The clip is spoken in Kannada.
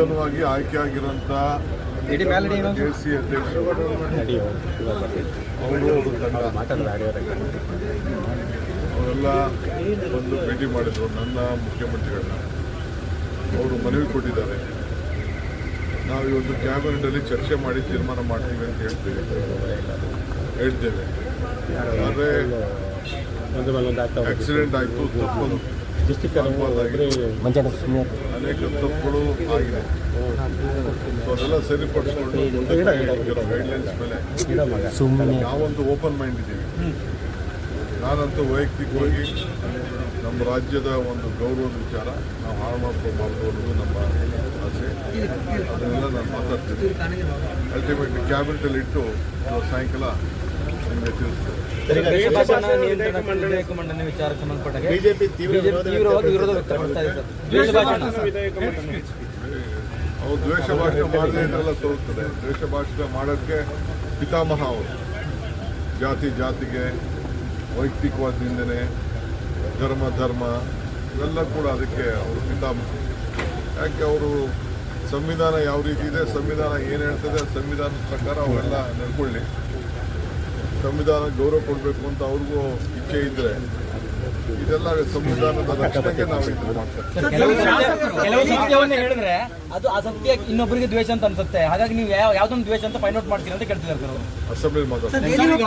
ನೂತನವಾಗಿ ಆಯ್ಕೆಯಾಗಿರೋಂಥ ಕೆ ಸಿ ಅಧ್ಯಕ್ಷರು. ಅವರು ಅವರೆಲ್ಲ ಒಂದು ಭೇಟಿ ಮಾಡಿದ್ರು ನನ್ನ ಮುಖ್ಯಮಂತ್ರಿಗಳನ್ನ. ಅವರು ಮನವಿ ಕೊಟ್ಟಿದ್ದಾರೆ. ನಾವು ಇವತ್ತು ಕ್ಯಾಬಿನೆಟಲ್ಲಿ ಚರ್ಚೆ ಮಾಡಿ ತೀರ್ಮಾನ ಮಾಡ್ತೀವಿ ಅಂತ ಹೇಳ್ತೀವಿ. ಹೇಳ್ತೇವೆ. ಆದರೆ ಆಕ್ಸಿಡೆಂಟ್ ಆಯಿತು ತಪ್ಪು ಅನುಭವದಾಗಿದೆ. ಅನೇಕ ತಪ್ಪುಗಳು ಆಗಿದೆ. ಸೊ ಅದೆಲ್ಲ ಸರಿಪಡಿಸ್ಕೊಂಡು ಗೈಡ್ಲೈನ್ಸ್ ಮೇಲೆ. ನಾವೊಂದು ಓಪನ್ ಮೈಂಡ್ ಇದ್ದೀವಿ. ನಾನಂತೂ ವೈಯಕ್ತಿಕವಾಗಿ ನಮ್ಮ ರಾಜ್ಯದ ಒಂದು ಗೌರವದ ವಿಚಾರ ನಾವು ಹಾಳು ಮಾಡ್ಕೋಬಾರ್ದು ಅನ್ನೋದು ನಮ್ಮ ಆಸೆ. ಅದನ್ನೆಲ್ಲ ನಾನು ಮಾತಾಡ್ತೀನಿ. ಅಲ್ಟಿಮೇಟ್ಲಿ ಕ್ಯಾಬಿನೆಟಲ್ಲಿ ಇಟ್ಟು ಸಾಯಂಕಾಲ ಬಿಜೆಪಿ ವಿರೋಧ ವ್ಯಕ್ತಪಡಿಸ್ತಾ ಇದೆ ಸರ್ ದೇಶಭಾಷಣ ಅವ್ರು ದ್ವೇಷ ಭಾಷಣ. ಮಾಡದೇ ಇದ್ರೆಲ್ಲ ತೋರುತ್ತದೆ. ದ್ವೇಷ ಭಾಷಣ ಮಾಡೋಕ್ಕೆ ಪಿತಾಮಹ ಅವರು. ಜಾತಿ ಜಾತಿಗೆ ವೈಯಕ್ತಿಕವಾದ ನಿಂದನೆ ಧರ್ಮ ಧರ್ಮ ಇವೆಲ್ಲ ಕೂಡ ಅದಕ್ಕೆ ಅವರು ಪಿತಾಮಹ. ಯಾಕೆ ಅವರು ಸಂವಿಧಾನ ಯಾವ ರೀತಿ ಇದೆ ಸಂವಿಧಾನ ಏನು ಹೇಳ್ತದೆ ಸಂವಿಧಾನದ ಪ್ರಕಾರ ಅವರೆಲ್ಲ ನಡ್ಕೊಳ್ಳಿ. ಸಂವಿಧಾನ ಗೌರವ ಕೊಡಬೇಕು ಅಂತ ಅವ್ರಿಗೂ ಇಚ್ಛೆ ಇದ್ರೆ ಇದೆಲ್ಲ ಸಂವಿಧಾನದ ರಕ್ಷಣೆಗೆ ನಾವು ಇದು ಹೇಳಿದ್ರೆ ಅದು ಅಸತ್ಯ ಸತ್ಯ ಇನ್ನೊಬ್ಬರಿಗೆ ದ್ವೇಷ ಅಂತ ಅನ್ಸುತ್ತೆ. ಹಾಗಾಗಿ ನೀವು ಯಾವ ಯಾವ್ದೊಂದು ದ್ವೇಷ ಅಂತ ಫೈಂಡ್ ಔಟ್ ಮಾಡ್ತೀರಿ ಅಂತ ಕೇಳ್ತಿದ್ದಾರೆ ಅಸೆಂಬ್ಲಿ ಮಾತಾಡ್ತಾರೆ